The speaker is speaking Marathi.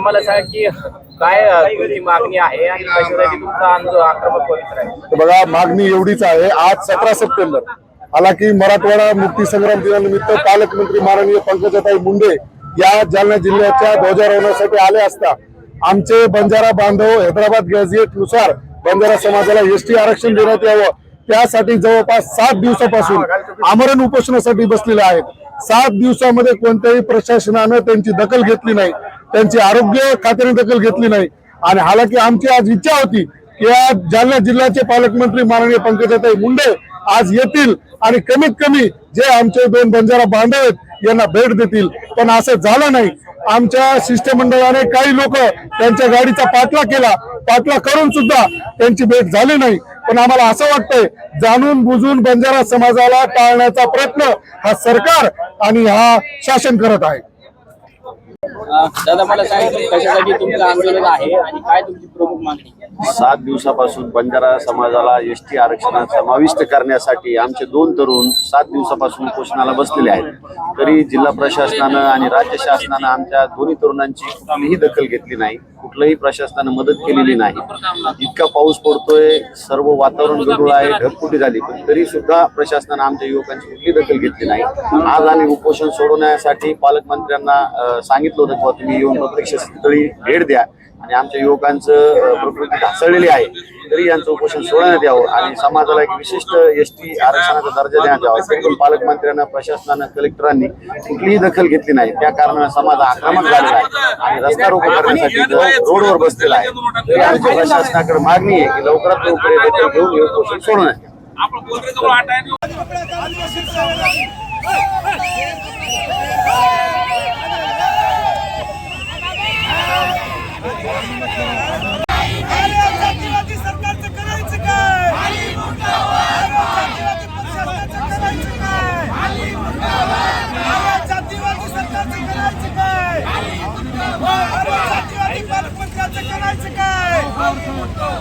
मला सांग की काय तुमची मागणी आहे आणि आक्रमक पवित्र आहे? बघा मागणी एवढीच आहे. आज सतरा सप्टेंबर. हालाकी मराठवाडा मुक्ती संग्राम दिनानिमित्त पालकमंत्री माननीय पंकजाताई मुंडे या जालना जिल्ह्याच्या ध्वजारोहणासाठी आले असता आमचे बंजारा बांधव हैदराबाद गॅझेटनुसार बंजारा समाजाला एसटी आरक्षण देण्यात यावं. त्यासाठी जवळपास सात दिवसापासून आमरण उपोषणासाठी बसलेले आहेत. सात दिवसामध्ये कोणत्याही प्रशासनानं त्यांची दखल घेतली नाही. त्यांची आरोग्य खात्याने दखल घेतली नाही. आणि हालाकी आमची आज इच्छा होती की आज जालना जिल्ह्याचे पालकमंत्री माननीय पंकजाताई मुंडे आज येतील आणि कमीत कमी जे आमचे दोन बंजारा बांधव आहेत यांना भेट देतील. पण असं झालं नाही. आमच्या शिष्टमंडळाने काही लोक त्यांच्या गाडीचा पाठला केला. पाठला करून सुद्धा त्यांची भेट झाली नाही. पण आम्हाला असं वाटतंय जाणून बुजून बंजारा समाजाला टाळण्याचा प्रयत्न हा सरकार आणि हा शासन करत आहे. दादा मला सांगितलं कशासाठी तुमचं आंदोलन आहे आणि काय तुमची प्रमुख मागणी. सात दिवसापासून बंजारा समाजाला एस टी आरक्षणात समाविष्ट करण्यासाठी आमचे दोन तरुण सात दिवसापासून उपोषणाला बसलेले आहेत. तरी जिल्हा प्रशासनानं आणि राज्य शासनानं आमच्या दोन्ही तरुणांची कुठलीही दखल घेतली नाही कुठलंही प्रशासनानं मदत केलेली नाही. इतका पाऊस पडतोय सर्व वातावरण गडूळ आहे ढगफुटी झाली पण तरी सुद्धा प्रशासनानं आमच्या युवकांची कुठली दखल घेतली नाही. आज आम्ही उपोषण सोडवण्यासाठी पालकमंत्र्यांना सांगितलं होतं किंवा तुम्ही येऊन प्रत्यक्ष स्थळी भेट द्या आणि आमच्या युवकांचं प्रकृती ढासळलेली आहे. तरी यांचं उपोषण सोडण्यात यावं आणि समाजाला एक विशिष्ट एस टी आरक्षणाचा दर्जा देण्यात यावा. तरी पण पालकमंत्र्यांना प्रशासनानं कलेक्टरांनी कुठलीही दखल घेतली नाही. त्या कारणाने समाज आक्रमक झालेला आहे. आणि रस्ता रोको करण्यासाठी जो रोडवर बसलेला आहे. तरी आमच्या प्रशासनाकडे मागणी आहे की लवकरात लवकर हे दखल घेऊन हे उपोषण सोडवण्यात यावं. करायचं काय